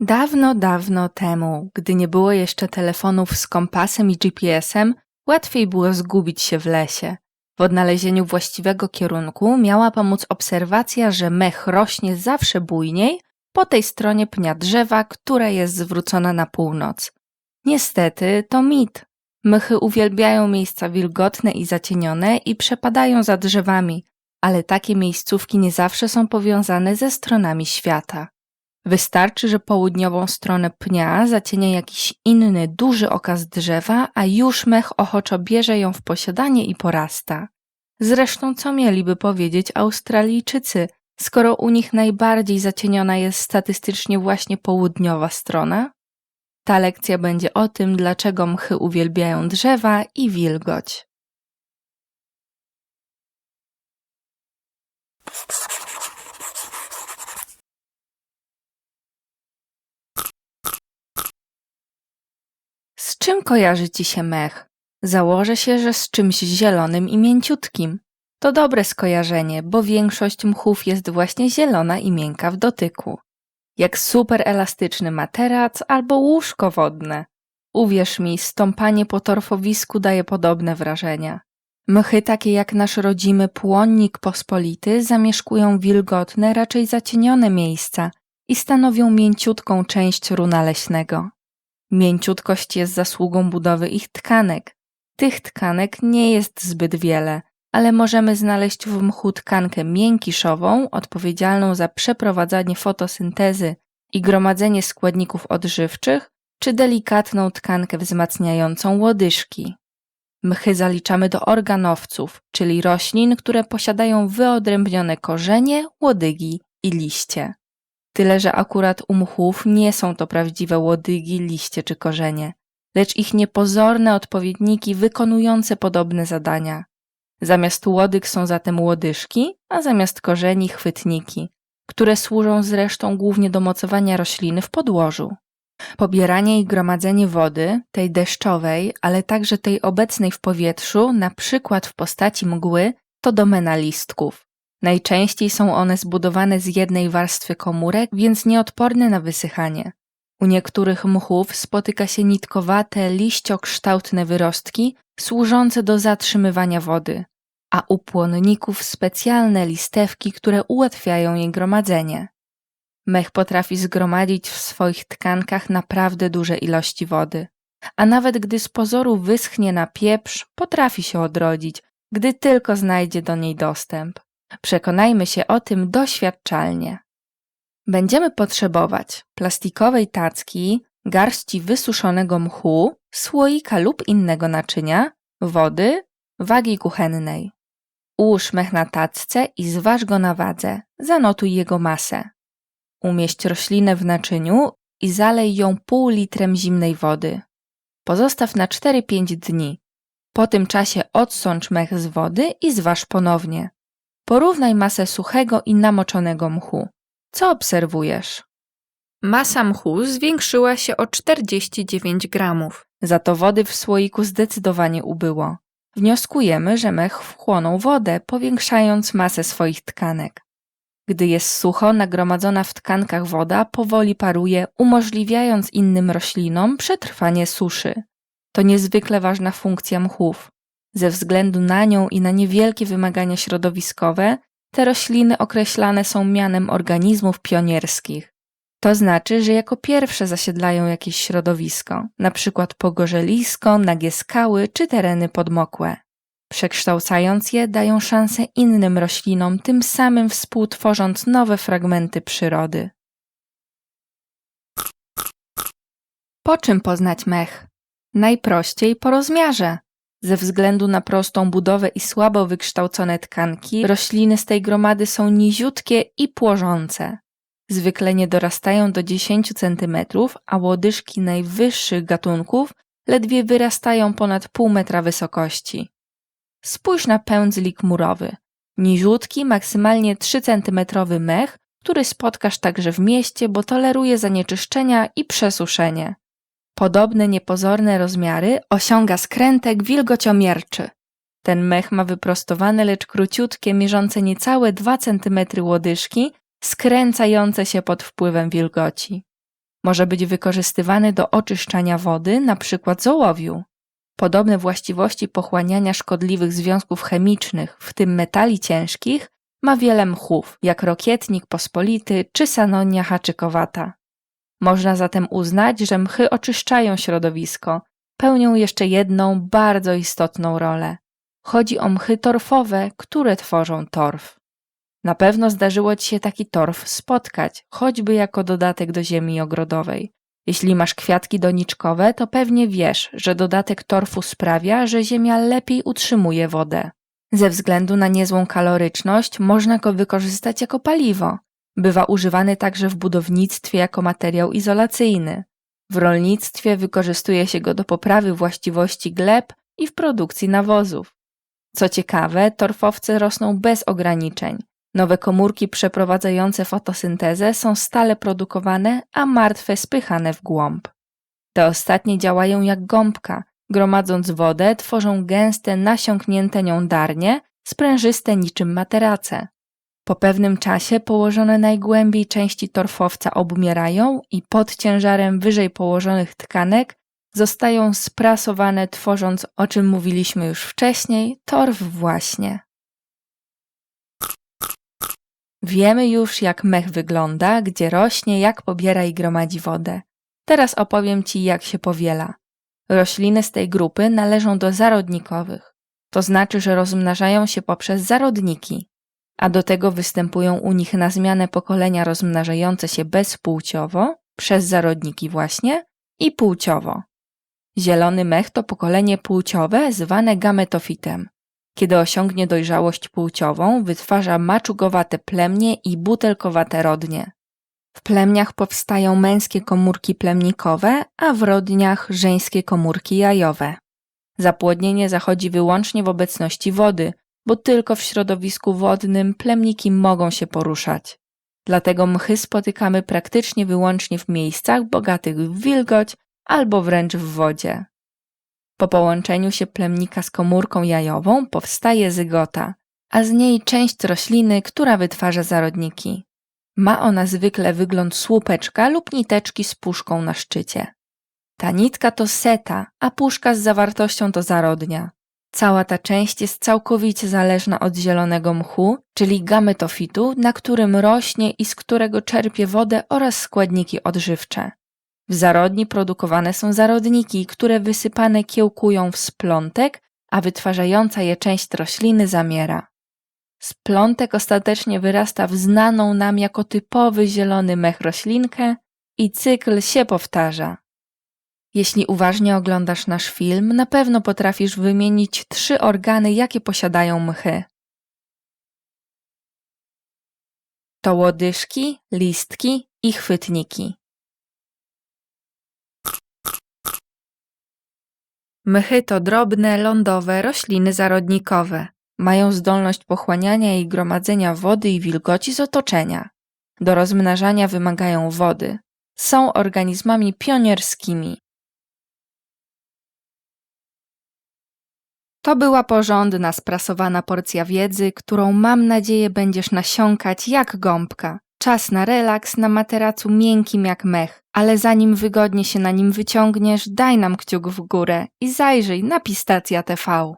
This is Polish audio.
Dawno, dawno temu, gdy nie było jeszcze telefonów z kompasem i GPS-em, łatwiej było zgubić się w lesie. W odnalezieniu właściwego kierunku miała pomóc obserwacja, że mech rośnie zawsze bujniej po tej stronie pnia drzewa, która jest zwrócona na północ. Niestety to mit. Mychy uwielbiają miejsca wilgotne i zacienione i przepadają za drzewami, ale takie miejscówki nie zawsze są powiązane ze stronami świata. Wystarczy, że południową stronę pnia zacienia jakiś inny duży okaz drzewa, a już mech ochoczo bierze ją w posiadanie i porasta. Zresztą co mieliby powiedzieć Australijczycy, skoro u nich najbardziej zacieniona jest statystycznie właśnie południowa strona? Ta lekcja będzie o tym, dlaczego mchy uwielbiają drzewa i wilgoć. Czym kojarzy ci się mech? Założę się, że z czymś zielonym i mięciutkim. To dobre skojarzenie, bo większość mchów jest właśnie zielona i miękka w dotyku. Jak super elastyczny materac albo łóżko wodne. Uwierz mi, stąpanie po torfowisku daje podobne wrażenia. Mchy takie jak nasz rodzimy płonnik pospolity zamieszkują wilgotne, raczej zacienione miejsca i stanowią mięciutką część runa leśnego. Mięciutkość jest zasługą budowy ich tkanek. Tych tkanek nie jest zbyt wiele, ale możemy znaleźć w mchu tkankę miękiszową, odpowiedzialną za przeprowadzanie fotosyntezy i gromadzenie składników odżywczych, czy delikatną tkankę wzmacniającą łodyżki. Mchy zaliczamy do organowców, czyli roślin, które posiadają wyodrębnione korzenie, łodygi i liście. Tyle, że akurat u mchów nie są to prawdziwe łodygi, liście czy korzenie, lecz ich niepozorne odpowiedniki wykonujące podobne zadania. Zamiast łodyg są zatem łodyżki, a zamiast korzeni chwytniki, które służą zresztą głównie do mocowania rośliny w podłożu. Pobieranie i gromadzenie wody, tej deszczowej, ale także tej obecnej w powietrzu, na przykład w postaci mgły, to domena listków. Najczęściej są one zbudowane z jednej warstwy komórek, więc nieodporne na wysychanie. U niektórych mchów spotyka się nitkowate, liściokształtne wyrostki służące do zatrzymywania wody, a u płonników specjalne listewki, które ułatwiają jej gromadzenie. Mech potrafi zgromadzić w swoich tkankach naprawdę duże ilości wody, a nawet gdy z pozoru wyschnie na pieprz, potrafi się odrodzić, gdy tylko znajdzie do niej dostęp. Przekonajmy się o tym doświadczalnie. Będziemy potrzebować plastikowej tacki, garści wysuszonego mchu, słoika lub innego naczynia, wody, wagi kuchennej. Ułóż mech na tacce i zważ go na wadze. Zanotuj jego masę. Umieść roślinę w naczyniu i zalej ją pół litrem zimnej wody. Pozostaw na 4-5 dni. Po tym czasie odsącz mech z wody i zważ ponownie. Porównaj masę suchego i namoczonego mchu. Co obserwujesz? Masa mchu zwiększyła się o 49 gramów. Za to wody w słoiku zdecydowanie ubyło. Wnioskujemy, że mech wchłonął wodę, powiększając masę swoich tkanek. Gdy jest sucho, nagromadzona w tkankach woda powoli paruje, umożliwiając innym roślinom przetrwanie suszy. To niezwykle ważna funkcja mchów. Ze względu na nią i na niewielkie wymagania środowiskowe, te rośliny określane są mianem organizmów pionierskich. To znaczy, że jako pierwsze zasiedlają jakieś środowisko, przykład pogorzelisko, nagie skały czy tereny podmokłe. Przekształcając je, dają szansę innym roślinom, tym samym współtworząc nowe fragmenty przyrody. Po czym poznać mech? Najprościej po rozmiarze. Ze względu na prostą budowę i słabo wykształcone tkanki, rośliny z tej gromady są niziutkie i płożące. Zwykle nie dorastają do 10 cm, a łodyżki najwyższych gatunków ledwie wyrastają ponad pół metra wysokości. Spójrz na pędzlik murowy. Niziutki, maksymalnie 3 cm mech, który spotkasz także w mieście, bo toleruje zanieczyszczenia i przesuszenie. Podobne niepozorne rozmiary osiąga skrętek wilgociomierczy. Ten mech ma wyprostowane, lecz króciutkie, mierzące niecałe 2 cm łodyżki, skręcające się pod wpływem wilgoci. Może być wykorzystywany do oczyszczania wody, np. z ołowiu. Podobne właściwości pochłaniania szkodliwych związków chemicznych, w tym metali ciężkich, ma wiele mchów, jak rokietnik pospolity czy sanonia haczykowata. Można zatem uznać, że mchy oczyszczają środowisko, pełnią jeszcze jedną bardzo istotną rolę. Chodzi o mchy torfowe, które tworzą torf. Na pewno zdarzyło Ci się taki torf spotkać, choćby jako dodatek do ziemi ogrodowej. Jeśli masz kwiatki doniczkowe, to pewnie wiesz, że dodatek torfu sprawia, że ziemia lepiej utrzymuje wodę. Ze względu na niezłą kaloryczność można go wykorzystać jako paliwo. Bywa używany także w budownictwie jako materiał izolacyjny. W rolnictwie wykorzystuje się go do poprawy właściwości gleb i w produkcji nawozów. Co ciekawe, torfowce rosną bez ograniczeń. Nowe komórki przeprowadzające fotosyntezę są stale produkowane, a martwe spychane w głąb. Te ostatnie działają jak gąbka, gromadząc wodę, tworzą gęste, nasiąknięte nią darnie, sprężyste niczym materace. Po pewnym czasie położone najgłębiej części torfowca obmierają i pod ciężarem wyżej położonych tkanek zostają sprasowane, tworząc, o czym mówiliśmy już wcześniej, torf właśnie. Wiemy już, jak mech wygląda, gdzie rośnie, jak pobiera i gromadzi wodę. Teraz opowiem Ci, jak się powiela. Rośliny z tej grupy należą do zarodnikowych, to znaczy, że rozmnażają się poprzez zarodniki, a do tego występują u nich na zmianę pokolenia rozmnażające się bezpłciowo, przez zarodniki właśnie, i płciowo. Zielony mech to pokolenie płciowe zwane gametofitem. Kiedy osiągnie dojrzałość płciową, wytwarza maczugowate plemnie i butelkowate rodnie. W plemniach powstają męskie komórki plemnikowe, a w rodniach żeńskie komórki jajowe. Zapłodnienie zachodzi wyłącznie w obecności wody, bo tylko w środowisku wodnym plemniki mogą się poruszać. Dlatego mchy spotykamy praktycznie wyłącznie w miejscach bogatych w wilgoć albo wręcz w wodzie. Po połączeniu się plemnika z komórką jajową powstaje zygota, a z niej część rośliny, która wytwarza zarodniki. Ma ona zwykle wygląd słupeczka lub niteczki z puszką na szczycie. Ta nitka to seta, a puszka z zawartością to zarodnia. Cała ta część jest całkowicie zależna od zielonego mchu, czyli gametofitu, na którym rośnie i z którego czerpie wodę oraz składniki odżywcze. W zarodni produkowane są zarodniki, które wysypane kiełkują w splątek, a wytwarzająca je część rośliny zamiera. Splątek ostatecznie wyrasta w znaną nam jako typowy zielony mech roślinkę i cykl się powtarza. Jeśli uważnie oglądasz nasz film, na pewno potrafisz wymienić trzy organy, jakie posiadają mchy. To łodyżki, listki i chwytniki. Mychy to drobne, lądowe rośliny zarodnikowe. Mają zdolność pochłaniania i gromadzenia wody i wilgoci z otoczenia. Do rozmnażania wymagają wody. Są organizmami pionierskimi. To była porządna, sprasowana porcja wiedzy, którą mam nadzieję będziesz nasiąkać jak gąbka. Czas na relaks na materacu miękkim jak mech, ale zanim wygodnie się na nim wyciągniesz, daj nam kciuk w górę i zajrzyj na Pistacja TV.